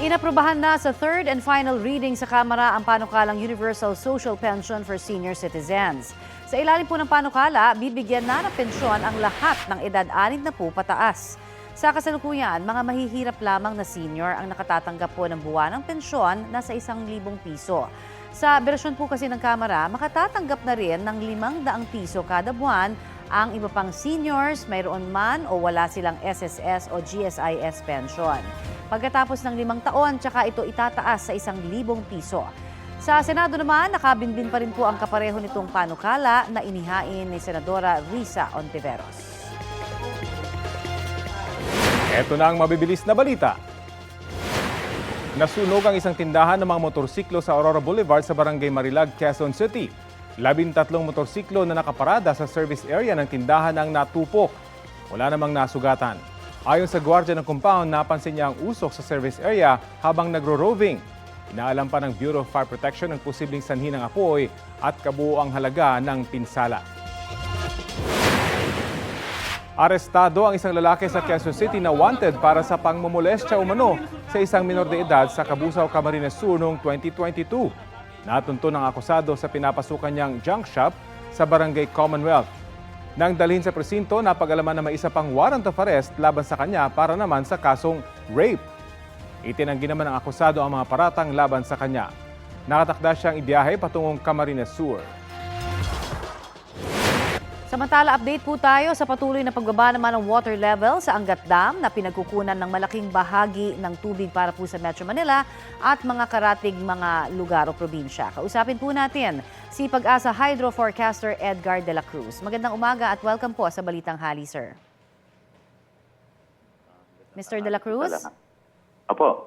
Inaprubahan na sa third and final reading sa Kamara ang panukalang Universal Social Pension for Senior Citizens. Sa ilalim po ng panukala, bibigyan na ng pensyon ang lahat ng edad 60 na po pataas. Sa kasalukuyan, mga mahihirap lamang na senior ang nakatatanggap po ng buwan ng pensyon na sa isang libong piso. Sa bersyon po kasi ng Kamara, makatatanggap na rin ng limang daang piso kada buwan ang iba pang seniors, mayroon man o wala silang SSS o GSIS pension. Pagkatapos ng limang taon, tsaka ito itataas sa isang libong piso. Sa Senado naman, nakabinbin pa rin po ang kapareho nitong panukala na inihain ni Senadora Risa Ontiveros. Ito na ang mabibilis na balita. Nasunog ang isang tindahan ng mga motorsiklo sa Aurora Boulevard sa Barangay Marilag, Quezon City. Labintatlong motorsiklo na nakaparada sa service area ng tindahan ang natupok. Wala namang nasugatan. Ayon sa gwardiya ng compound, napansin niya ang usok sa service area habang nagro-roving. Inaalam pa ng Bureau of Fire Protection ang posibleng sanhi ng apoy at kabuoang halaga ng pinsala. Arestado ang isang lalaki sa Quezon City na wanted para sa pangmomolestya umano sa isang minor de edad sa Kabusaw, Camarines Sur noong 2022. Natunto ng akusado sa pinapasukan niyang junk shop sa Barangay Commonwealth. Nang dalhin sa presinto, napagalaman na may isa pang warrant of arrest laban sa kanya para naman sa kasong rape. Itinanggi naman ng akusado ang mga paratang laban sa kanya. Nakatakda siyang ibiyahe patungong Camarines Sur. Samantala, update po tayo sa patuloy na pagbaba naman ng water level sa Angat Dam na pinagkukunan ng malaking bahagi ng tubig para po sa Metro Manila at mga karatig mga lugar o probinsya. Kausapin po natin si Pag-asa Hydro Forecaster Edgar de la Cruz. Magandang umaga at welcome po sa Balitang Hali, sir. Mr. de la Cruz? Apo,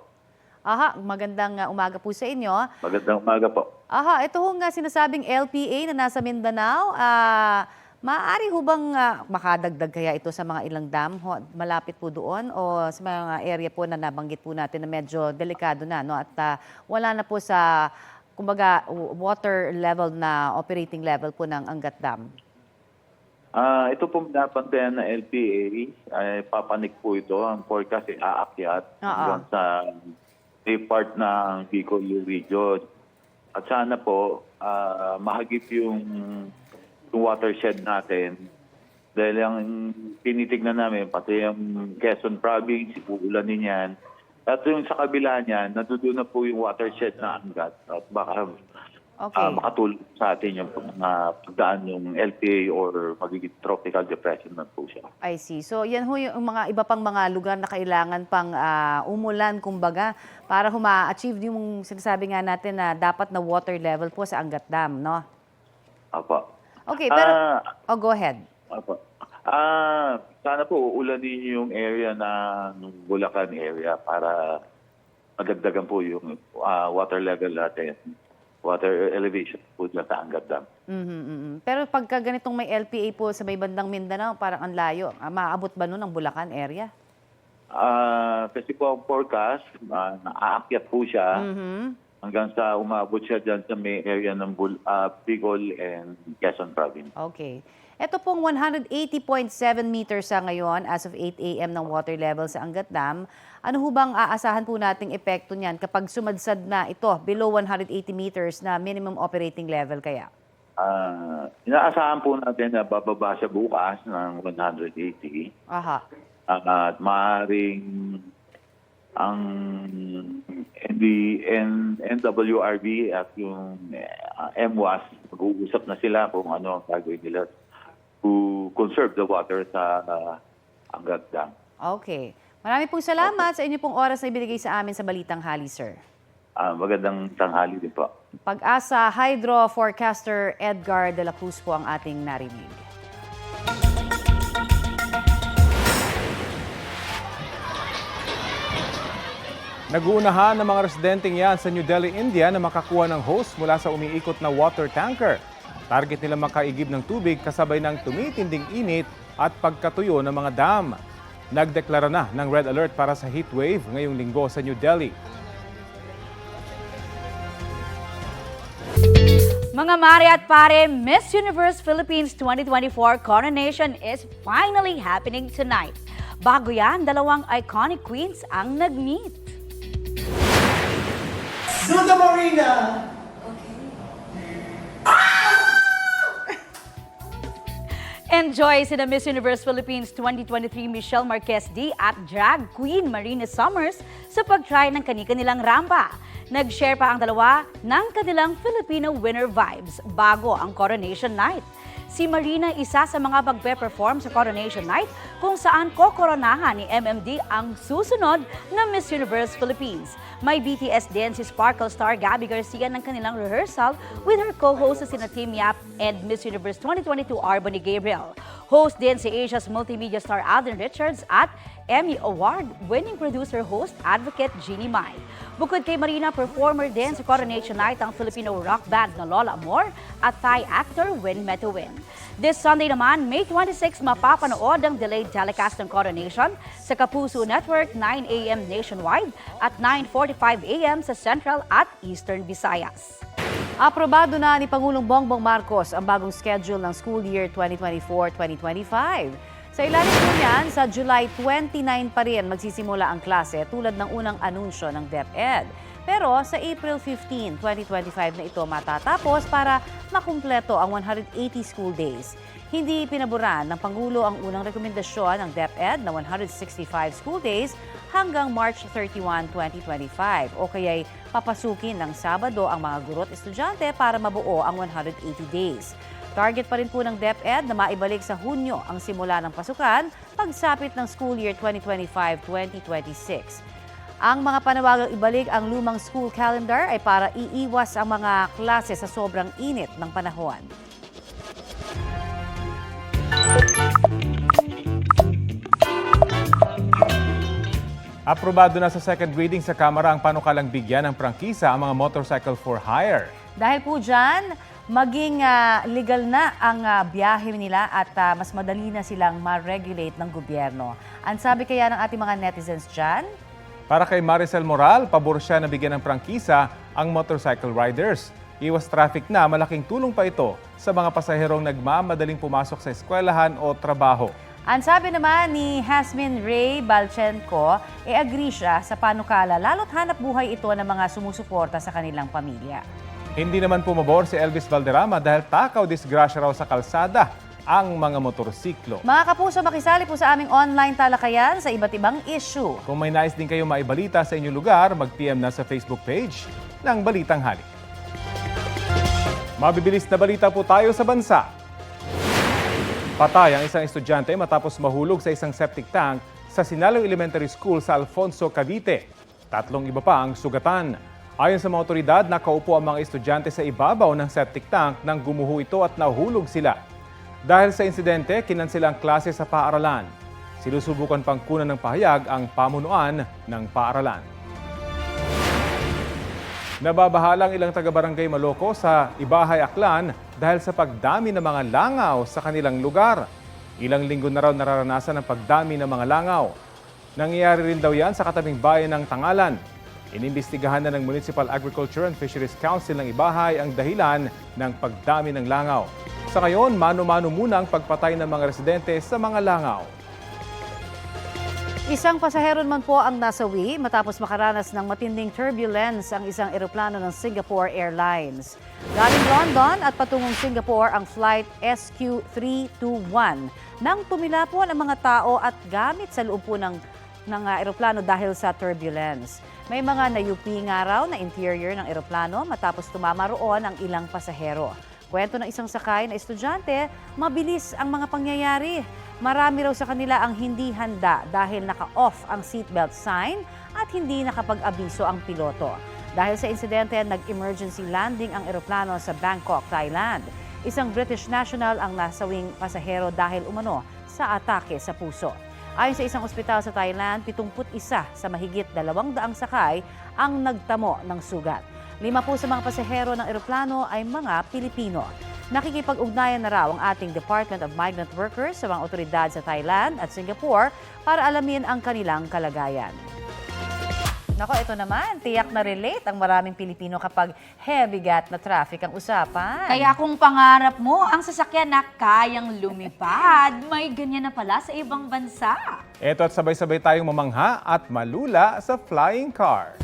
Aha, magandang uh, umaga po sa inyo. magandang umaga po. Aha, ito ho nga sinasabing LPA na nasa Mindanao. Ah, maaari ho bang ah, makadagdag kaya ito sa mga ilang dam ho, malapit po doon o sa mga area po na nabanggit po natin na medyo delikado na no at ah, wala na po sa kumbaga water level na operating level po ng Angat Dam. Ah, ito po napantayan na LPA ay papanik po ito. Ang forecast ay aakyat Oo. hanggang sa part ng Bicol region. At sana po ah, mahagip yung, yung watershed natin. Dahil ang tinitignan namin, pati yung Quezon Province, uulanin yan. At yung sa kabila niyan, nandoon na po yung watershed na anggat. At baka Okay. ah, makatulong sa atin yung mga pagdaan yung LPA or magiging tropical depression na po siya. I see. So yan ho yung mga iba pang mga lugar na kailangan pang ah, umulan kumbaga para huma-achieve yung sinasabi nga natin na dapat na water level po sa Angat Dam, no? Apo. Okay, pero Ah, oh go ahead. apo. Ah, sana po ulanin yung area ng Bulacan area para madagdagan po yung ah, water level natin. Water elevation po dyan sa Angat Dam. Mhm, mhm. Pero pagka ganitong may LPA po sa may bandang Mindanao, parang ang layo. Ah, Maabot ba nun ang Bulacan area? Ah, kasi po ang forecast, ah, naaakyat po siya Mhm. Hanggang sa umabot siya dyan sa may area ng Bul- ah, Bicol and Quezon Province. Okay. Ito pong 180.7 meters sa ngayon as of 8 a.m. ng water level sa Angat Dam. Ano ho bang aasahan po nating epekto niyan kapag sumadsad na ito below 180 meters na minimum operating level kaya? Ah, inaasahan po natin na bababa siya bukas ng 180 Aha. Ah, at maaaring ang ND, N, NWRB at yung ah, MWAS mag-uusap na sila kung ano ang gagawin nila to conserve the water sa uh, Angat Dam. Okay. Maraming pong salamat sa inyo pong oras na ibinigay sa amin sa Balitang Hali, sir. Ah, magandang tanghali din po. Pag-asa Hydro Forecaster Edgar de la Cruz po ang ating narinig. Nag-uunahan ng mga residenteng yan sa New Delhi, India na makakuha ng hose mula sa umiikot na water tanker. Target nila makaigib ng tubig kasabay ng tumitinding init at pagkatuyo ng mga dam. Nagdeklara na ng red alert para sa heat wave ngayong linggo sa New Delhi. Mga mare at pare, Miss Universe Philippines 2024 coronation is finally happening tonight. Bago yan, dalawang iconic queens ang nag-meet. The marina! Enjoy sina Miss Universe Philippines 2023 Michelle Marquez D at drag queen Marina Summers sa pag-try ng kani-kanilang rampa. Nag-share pa ang dalawa ng kanilang Filipino winner vibes bago ang Coronation Night. Si Marina isa sa mga magpe-perform sa Coronation Night kung saan kokoronahan ni MMD ang susunod na Miss Universe Philippines. May BTS din si Sparkle star Gabby Garcia ng kanilang rehearsal with her co-host sa sina Team Yap and Miss Universe 2022 Arbony Gabriel. Host din si Asia's multimedia star Alden Richards at Emmy Award-winning producer-host advocate Jeannie Mai. Bukod kay Marina, performer din sa Coronation Night ang Filipino rock band na Lola Amor at Thai actor Win Metowin. This Sunday naman, May 26, mapapanood ang delayed telecast ng Coronation sa Kapuso Network 9 a.m. nationwide at 9.45 a.m. sa Central at Eastern Visayas. Aprobado na ni Pangulong Bongbong Marcos ang bagong schedule ng school year 2024-2025. Sa ilalim po niyan, sa July 29 pa rin magsisimula ang klase tulad ng unang anunsyo ng DepEd. Pero sa April 15, 2025 na ito matatapos para makumpleto ang 180 school days. Hindi pinaboran ng Pangulo ang unang rekomendasyon ng DepEd na 165 school days hanggang March 31, 2025 o kaya'y papasukin ng Sabado ang mga guro at estudyante para mabuo ang 180 days. Target pa rin po ng DepEd na maibalik sa Hunyo ang simula ng pasukan pagsapit ng school year 2025-2026. Ang mga panawagang ibalik ang lumang school calendar ay para iiwas ang mga klase sa sobrang init ng panahon. Aprobado na sa second reading sa Kamara ang panukalang bigyan ng prangkisa ang mga motorcycle for hire. Dahil po dyan, maging ah, legal na ang ah, biyahe nila at ah, mas madali na silang ma-regulate ng gobyerno. Ang sabi kaya ng ating mga netizens dyan, Para kay Maricel Moral, pabor siya na bigyan ng prangkisa ang motorcycle riders. Iwas traffic na, malaking tulong pa ito sa mga pasaherong nagmamadaling pumasok sa eskwelahan o trabaho. Ang sabi naman ni Hasmin Ray Balchenko, e agree siya sa panukala lalo't hanap buhay ito ng mga sumusuporta sa kanilang pamilya. Hindi naman pumabor si Elvis Valderrama dahil takaw disgrasya raw sa kalsada ang mga motorsiklo. Mga kapuso, makisali po sa aming online talakayan sa iba't ibang issue. Kung may nais din kayo maibalita sa inyong lugar, mag-PM na sa Facebook page ng Balitang Halik. Mabibilis na balita po tayo sa bansa. Patay ang isang estudyante matapos mahulog sa isang septic tank sa Sinaloy Elementary School sa Alfonso, Cavite. Tatlong iba pa ang sugatan. Ayon sa mga otoridad, nakaupo ang mga estudyante sa ibabaw ng septic tank nang gumuho ito at nahulog sila. Dahil sa insidente, kinansela ang klase sa paaralan. Sinusubukan pang kunan ng pahayag ang pamunuan ng paaralan. Nababahalang ilang taga-barangay Maloco sa Ibahay, Aklan dahil sa pagdami ng mga langaw sa kanilang lugar. Ilang linggo na raw nararanasan ang pagdami ng mga langaw. Nangyayari rin daw yan sa katabing bayan ng Tangalan. Inimbestigahan na ng Municipal Agriculture and Fisheries Council ng Ibahay ang dahilan ng pagdami ng langaw. Sa ngayon, mano-mano muna ang pagpatay ng mga residente sa mga langaw. Isang pasahero naman po ang nasawi matapos makaranas ng matinding turbulence ang isang eroplano ng Singapore Airlines. Galing London at patungong Singapore ang flight SQ321 nang tumila po ang mga tao at gamit sa loob po ng, ng ah, eroplano dahil sa turbulence. May mga nayupi nga raw na interior ng eroplano matapos tumama roon ang ilang pasahero. Kwento ng isang sakay na estudyante, mabilis ang mga pangyayari. Marami raw sa kanila ang hindi handa dahil naka-off ang seatbelt sign at hindi nakapag-abiso ang piloto. Dahil sa insidente, nag-emergency landing ang eroplano sa Bangkok, Thailand. Isang British national ang nasawing pasahero dahil umano sa atake sa puso. Ayon sa isang ospital sa Thailand, 71 sa mahigit 200 sakay ang nagtamo ng sugat. Lima po sa mga pasahero ng eroplano ay mga Pilipino. Nakikipag-ugnayan na raw ang ating Department of Migrant Workers sa mga otoridad sa Thailand at Singapore para alamin ang kanilang kalagayan. Nako, ito naman, tiyak na relate ang maraming Pilipino kapag heavy-gat na traffic ang usapan. Kaya kung pangarap mo ang sasakyan na kayang lumipad, may ganyan na pala sa ibang bansa. Ito at sabay-sabay tayong mamangha at malula sa flying car.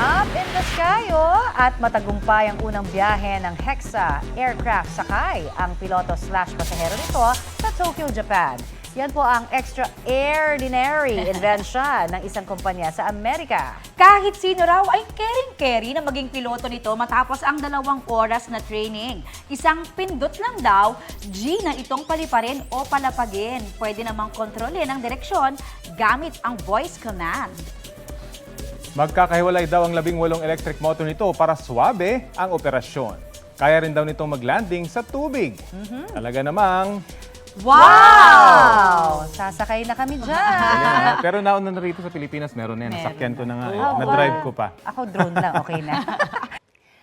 Up in the sky, oh! At matagumpay ang unang biyahe ng Hexa aircraft sakay ang piloto slash pasahero nito sa Tokyo, Japan. Yan po ang extraordinary invention ng isang kumpanya sa Amerika. Kahit sino raw ay kering-keri na maging piloto nito matapos ang dalawang oras na training. Isang pindot lang daw, G na itong paliparin o palapagin. Pwede namang kontrolin ang direksyon gamit ang voice command. Magkakahiwalay daw ang labing walong electric motor nito para swabe ang operasyon. Kaya rin daw nitong maglanding sa tubig. Talaga namang Wow! Sasakay na kami dyan. Ayan, pero nauna na rito sa Pilipinas, meron na yan. Nasakyan ko na nga. eh. Oo. Na-drive ko pa. Ako drone lang, okay na.